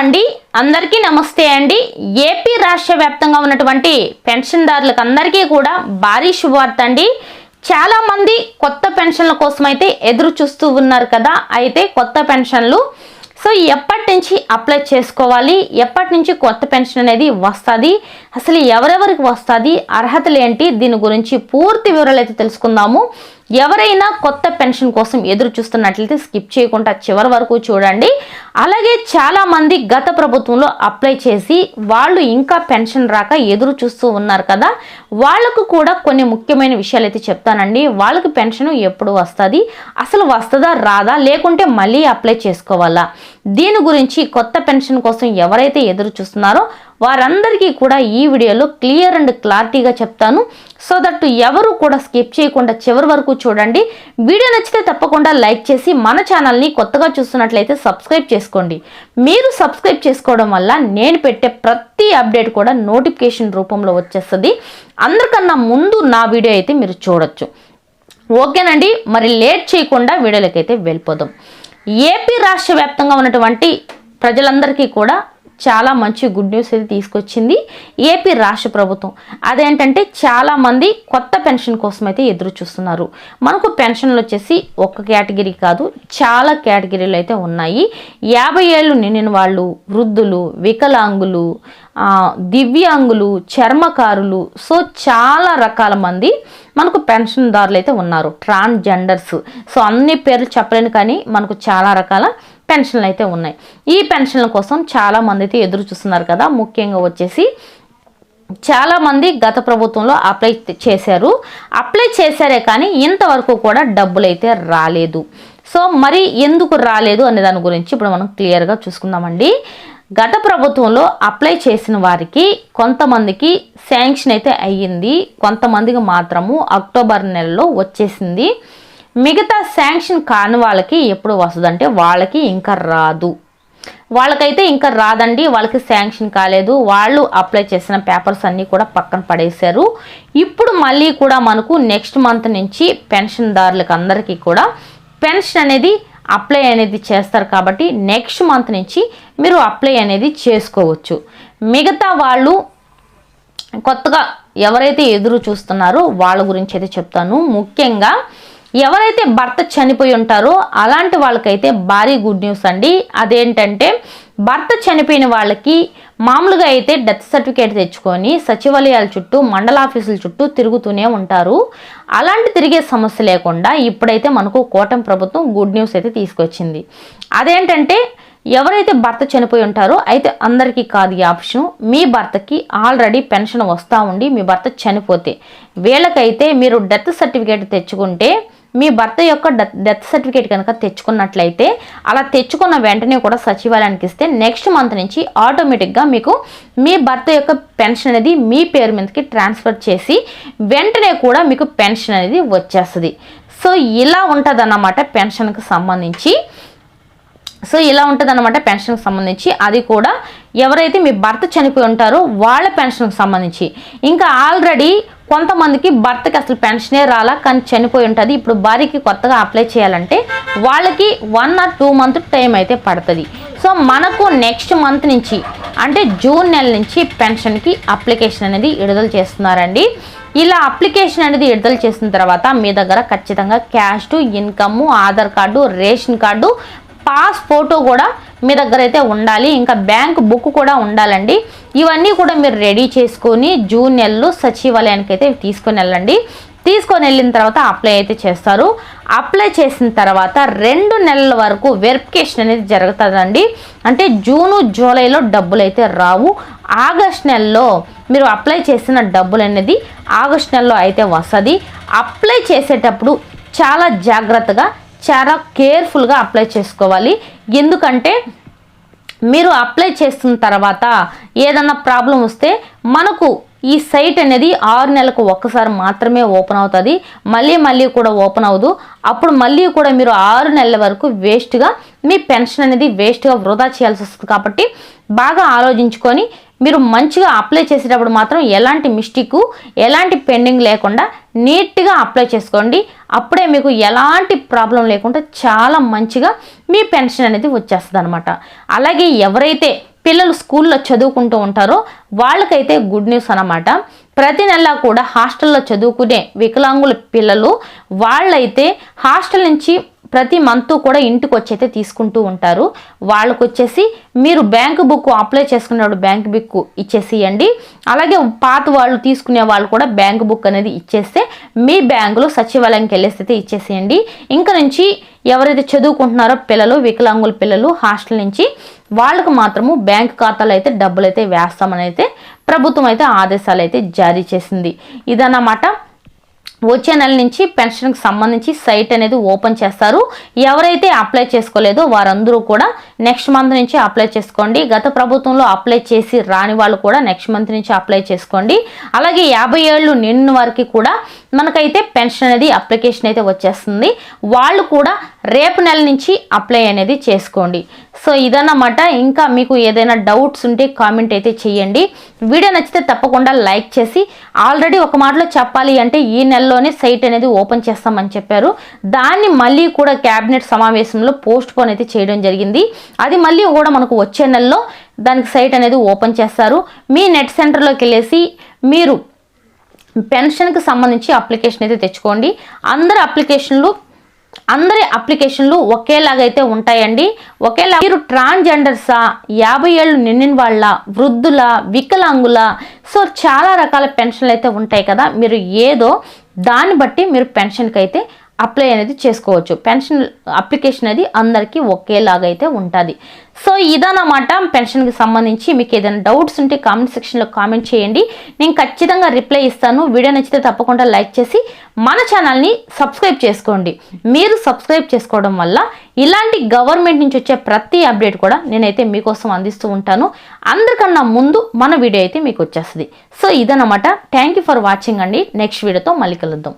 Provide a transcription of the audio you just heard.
అండి అందరికీ నమస్తే అండి. ఏపీ రాష్ట్ర వ్యాప్తంగా ఉన్నటువంటి పెన్షన్దారులకు అందరికీ కూడా భారీ శుభవార్త అండి. చాలామంది కొత్త పెన్షన్ల కోసం అయితే ఎదురు చూస్తూ ఉన్నారు కదా. అయితే కొత్త పెన్షన్లు సో ఎప్పటి నుంచి అప్లై చేసుకోవాలి? ఎప్పటి నుంచి కొత్త పెన్షన్ అనేది వస్తుంది? అసలు ఎవరెవరికి వస్తుంది? అర్హతలు ఏంటి? దీని గురించి పూర్తి వివరాలు అయితే తెలుసుకుందాము. ఎవరైనా కొత్త పెన్షన్ కోసం ఎదురు చూస్తున్నట్లయితే స్కిప్ చేయకుండా చివరి వరకు చూడండి. అలాగే చాలామంది గత ప్రభుత్వంలో అప్లై చేసి వాళ్ళు ఇంకా పెన్షన్ రాక ఎదురు చూస్తూ ఉన్నారు కదా. వాళ్ళకు కూడా కొన్ని ముఖ్యమైన విషయాలు అయితే చెప్తానండి. వాళ్ళకి పెన్షన్ ఎప్పుడు వస్తుంది? అసలు వస్తుందా రాదా? లేకుంటే మళ్ళీ అప్లై చేసుకోవాలా? దీని గురించి కొత్త పెన్షన్ కోసం ఎవరైతే ఎదురు చూస్తున్నారో వారందరికీ కూడా ఈ వీడియోలో క్లియర్ అండ్ క్లారిటీగా చెప్తాను. సో దట్ ఎవరు కూడా స్కిప్ చేయకుండా చివరి వరకు చూడండి. వీడియో నచ్చితే తప్పకుండా లైక్ చేసి మన ఛానల్ని కొత్తగా చూస్తున్నట్లయితే సబ్స్క్రైబ్ చేసుకోండి. మీరు సబ్స్క్రైబ్ చేసుకోవడం వల్ల నేను పెట్టే ప్రతి అప్డేట్ కూడా నోటిఫికేషన్ రూపంలో వచ్చేస్తుంది. అందరికన్నా ముందు నా వీడియో అయితే మీరు చూడొచ్చు. ఓకేనండి? మరి లేట్ చేయకుండా వీడియోలకైతే వెళ్ళిపోదాం. ఏపీ రాష్ట్ర వ్యాప్తంగా ఉన్నటువంటి ప్రజలందరికీ కూడా చాలా మంచి గుడ్ న్యూస్ ఇది తీసుకొచ్చింది ఏపీ రాష్ట్ర ప్రభుత్వం. అదేంటంటే చాలామంది కొత్త పెన్షన్ కోసం అయితే ఎదురు చూస్తున్నారు. మనకు పెన్షన్లు వచ్చేసి ఒక్క కేటగిరీ కాదు చాలా కేటగిరీలు అయితే ఉన్నాయి. యాభై ఏళ్ళు నిండిన వాళ్ళు వృద్ధులు వికలాంగులు దివ్యాంగులు చర్మకారులు సో చాలా రకాల మంది మనకు పెన్షన్దారులు అయితే ఉన్నారు. ట్రాన్స్జెండర్స్. సో అన్ని పేర్లు చెప్పలేను కానీ మనకు చాలా రకాల పెన్షన్లు అయితే ఉన్నాయి. ఈ పెన్షన్ల కోసం చాలామంది అయితే ఎదురు చూస్తున్నారు కదా. ముఖ్యంగా వచ్చేసి చాలామంది గత ప్రభుత్వంలో అప్లై చేశారు. అప్లై చేశారే కానీ ఇంతవరకు కూడా డబ్బులు అయితే రాలేదు. సో మరి ఎందుకు రాలేదు అనే దాని గురించి ఇప్పుడు మనం క్లియర్గా చూసుకుందామండి. గత ప్రభుత్వంలో అప్లై చేసిన వారికి కొంతమందికి శాంక్షన్ అయితే అయ్యింది. కొంతమందికి మాత్రము అక్టోబర్ నెలలో వచ్చేసింది. మిగతా శాంక్షన్ కాని వాళ్ళకి ఎప్పుడు వస్తుందంటే వాళ్ళకి ఇంకా రాదు. వాళ్ళకైతే ఇంకా రాదండి వాళ్ళకి శాంక్షన్ కాలేదు. వాళ్ళు అప్లై చేసిన పేపర్స్ అన్నీ కూడా పక్కన పడేశారు. ఇప్పుడు మళ్ళీ కూడా మనకు నెక్స్ట్ మంత్ నుంచి పెన్షన్దారులకు అందరికీ కూడా పెన్షన్ అనేది అప్లై అనేది చేస్తారు కాబట్టి నెక్స్ట్ మంత్ నుంచి మీరు అప్లై అనేది చేసుకోవచ్చు. మిగతా వాళ్ళు కొత్తగా ఎవరైతే ఎదురు చూస్తున్నారో వాళ్ళ గురించి అయితే చెప్తాను. ముఖ్యంగా ఎవరైతే భర్త చనిపోయి ఉంటారో అలాంటి వాళ్ళకైతే భారీ గుడ్ న్యూస్ అండి. అదేంటంటే భర్త చనిపోయిన వాళ్ళకి మామూలుగా అయితే డెత్ సర్టిఫికేట్ తెచ్చుకొని సచివాలయాల చుట్టూ మండల ఆఫీసుల చుట్టూ తిరుగుతూనే ఉంటారు. అలాంటి తిరిగే సమస్య లేకుండా ఇప్పుడైతే మనకు కోటం ప్రభుత్వం గుడ్ న్యూస్ అయితే తీసుకొచ్చింది. అదేంటంటే ఎవరైతే భర్త చనిపోయి ఉంటారో అయితే అందరికీ కాదు ఈ ఆప్షన్. మీ భర్తకి ఆల్రెడీ పెన్షన్ వస్తూ ఉండి మీ భర్త చనిపోతే వీళ్ళకైతే మీరు డెత్ సర్టిఫికేట్ తెచ్చుకుంటే మీ భర్త యొక్క డెత్ డెత్ సర్టిఫికేట్ కనుక తెచ్చుకున్నట్లయితే అలా తెచ్చుకున్న వెంటనే కూడా సచివాలయానికి ఇస్తే నెక్స్ట్ మంత్ నుంచి ఆటోమేటిక్గా మీకు మీ భర్త యొక్క పెన్షన్ అనేది మీ పేరు మీదకి ట్రాన్స్ఫర్ చేసి వెంటనే కూడా మీకు పెన్షన్ అనేది వచ్చేస్తుంది. సో ఇలా ఉంటుంది అన్నమాట పెన్షన్కి సంబంధించి. సో ఇలా ఉంటుంది అనమాట పెన్షన్కి సంబంధించి. అది కూడా ఎవరైతే మీ భర్త చనిపోయి ఉంటారో వాళ్ళ పెన్షన్కి సంబంధించి. ఇంకా ఆల్రెడీ కొంతమందికి భర్తకి అసలు పెన్షనే రాలా కానీ చనిపోయి ఉంటుంది. ఇప్పుడు భార్యకి కొత్తగా అప్లై చేయాలంటే వాళ్ళకి one or two month time అయితే పడుతుంది. సో మనకు నెక్స్ట్ మంత్ నుంచి అంటే జూన్ నెల నుంచి పెన్షన్కి అప్లికేషన్ అనేది విడుదల చేస్తున్నారండి. ఇలా అప్లికేషన్ అనేది విడుదల చేసిన తర్వాత మీ దగ్గర ఖచ్చితంగా cash income Aadhaar card ration card pass photo కూడా మీ దగ్గర అయితే ఉండాలి. ఇంకా బ్యాంక్ బుక్ కూడా ఉండాలండి. ఇవన్నీ కూడా మీరు రెడీ చేసుకొని జూన్ నెలలో సచివాలయానికి అయితే తీసుకొని వెళ్ళండి. తీసుకొని వెళ్ళిన తర్వాత అప్లై అయితే చేస్తారు. అప్లై చేసిన తర్వాత రెండు నెలల వరకు వెరిఫికేషన్ అనేది జరుగుతుందండి. అంటే జూను జూలైలో డబ్బులు అయితే రావు. ఆగస్ట్ నెలలో మీరు అప్లై చేసిన డబ్బులు అనేది ఆగస్ట్ నెలలో అయితే వస్తుంది. అప్లై చేసేటప్పుడు చాలా జాగ్రత్తగా చాలా కేర్ఫుల్గా అప్లై చేసుకోవాలి. ఎందుకంటే మీరు అప్లై చేస్తున్న తర్వాత ఏదన్నా ప్రాబ్లం వస్తే మనకు ఈ సైట్ అనేది ఆరు నెలలకు ఒక్కసారి మాత్రమే ఓపెన్ అవుతుంది. మళ్ళీ మళ్ళీ కూడా ఓపెన్ అవ్వదు. అప్పుడు మళ్ళీ కూడా మీరు ఆరు నెలల వరకు వేస్ట్గా మీ పెన్షన్ అనేది వేస్ట్గా వృధా చేయాల్సి వస్తుంది కాబట్టి బాగా ఆలోచించుకొని మీరు మంచిగా అప్లై చేసేటప్పుడు మాత్రం ఎలాంటి మిస్టేక్ ఎలాంటి పెండింగ్ లేకుండా నీట్గా అప్లై చేసుకోండి. అప్పుడే మీకు ఎలాంటి ప్రాబ్లం లేకుండా చాలా మంచిగా మీ పెన్షన్ అనేది వచ్చేస్తుంది అనమాట అలాగే ఎవరైతే పిల్లలు స్కూల్లో చదువుకుంటూ ఉంటారో వాళ్ళకైతే గుడ్ న్యూస్ అన్నమాట. ప్రతి నెల కూడా హాస్టల్లో చదువుకునే వికలాంగుల పిల్లలు వాళ్ళైతే హాస్టల్ నుంచి ప్రతి మంత్ కూడా ఇంటికి వచ్చి అయితే తీసుకుంటూ ఉంటారు. వాళ్ళకు వచ్చేసి మీరు బ్యాంక్ బుక్ అప్లై చేసుకున్నప్పుడు బ్యాంక్ బుక్ ఇచ్చేసేయండి. అలాగే పాత వాళ్ళు తీసుకునే వాళ్ళు కూడా బ్యాంక్ బుక్ అనేది ఇచ్చేస్తే మీ బ్యాంకులో సచివాలయంకి వెళ్ళేస్తే ఇచ్చేసేయండి. ఇంకా నుంచి ఎవరైతే చదువుకుంటున్నారో పిల్లలు వికలాంగుల పిల్లలు హాస్టల్ నుంచి వాళ్ళకు మాత్రము బ్యాంక్ ఖాతాలో అయితే డబ్బులు అయితే వేస్తామని అయితే ప్రభుత్వం అయితే ఆదేశాలు అయితే జారీ చేసింది. ఇదన్నమాట. వచ్చే నెల నుంచి పెన్షన్కి సంబంధించి సైట్ అనేది ఓపెన్ చేస్తారు. ఎవరైతే అప్లై చేసుకోలేదో వారందరూ కూడా నెక్స్ట్ మంత్ నుంచి అప్లై చేసుకోండి. గత ప్రభుత్వంలో అప్లై చేసి రాని వాళ్ళు కూడా నెక్స్ట్ మంత్ నుంచి అప్లై చేసుకోండి. అలాగే యాభై ఏళ్ళు నిన్న వారికి కూడా మనకైతే పెన్షన్ అనేది అప్లికేషన్ అయితే వచ్చేస్తుంది. వాళ్ళు కూడా రేపు నెల నుంచి అప్లై అనేది చేసుకోండి. సో ఇదన్నమాట. ఇంకా మీకు ఏదైనా డౌట్స్ ఉంటే కామెంట్ అయితే చేయండి. వీడియో నచ్చితే తప్పకుండా లైక్ చేసి ఆల్రెడీ ఒక మాటలో చెప్పాలి అంటే ఈ నెలలోనే సైట్ అనేది ఓపెన్ చేస్తామని చెప్పారు. దాన్ని మళ్ళీ కూడా క్యాబినెట్ సమావేశంలో పోస్ట్ పోన్ అయితే చేయడం జరిగింది. అది మళ్ళీ కూడా మనకు వచ్చే నెలలో దానికి సైట్ అనేది ఓపెన్ చేస్తారు. మీ నెట్ సెంటర్లోకి వెళ్ళేసి మీరు పెన్షన్కి సంబంధించి అప్లికేషన్ అయితే తెచ్చుకోండి. అందరి అప్లికేషన్లు అందరి అప్లికేషన్లు ఒకేలాగైతే ఉంటాయండి. ఒకేలా మీరు ట్రాన్స్జెండర్సా యాభై ఏళ్ళు నిండిన వాళ్ళ వృద్ధుల వికలాంగుల సో చాలా రకాల పెన్షన్లు అయితే ఉంటాయి కదా. మీరు ఏదో దాన్ని బట్టి మీరు పెన్షన్కి అయితే అప్లై అనేది చేసుకోవచ్చు. పెన్షన్ అప్లికేషన్ అనేది అందరికీ ఒకేలాగా అయితే ఉంటుంది. సో ఇదన్నమాట పెన్షన్కి సంబంధించి మీకు ఏదైనా డౌట్స్ ఉంటే కామెంట్ సెక్షన్లో కామెంట్ చేయండి. నేను ఖచ్చితంగా రిప్లై ఇస్తాను. వీడియో నచ్చితే తప్పకుండా లైక్ చేసి మన ఛానల్ని సబ్స్క్రైబ్ చేసుకోండి. మీరు సబ్స్క్రైబ్ చేసుకోవడం వల్ల ఇలాంటి గవర్నమెంట్ నుంచి వచ్చే ప్రతి అప్డేట్ కూడా నేనైతే మీకోసం అందిస్తూ ఉంటాను. అందరికన్నా ముందు మన వీడియో అయితే మీకు వచ్చేస్తుంది. సో ఇదన్నమాట. థ్యాంక్ యూ ఫర్ వాచింగ్ అండి. నెక్స్ట్ వీడియోతో మళ్ళీ కలుద్దాం.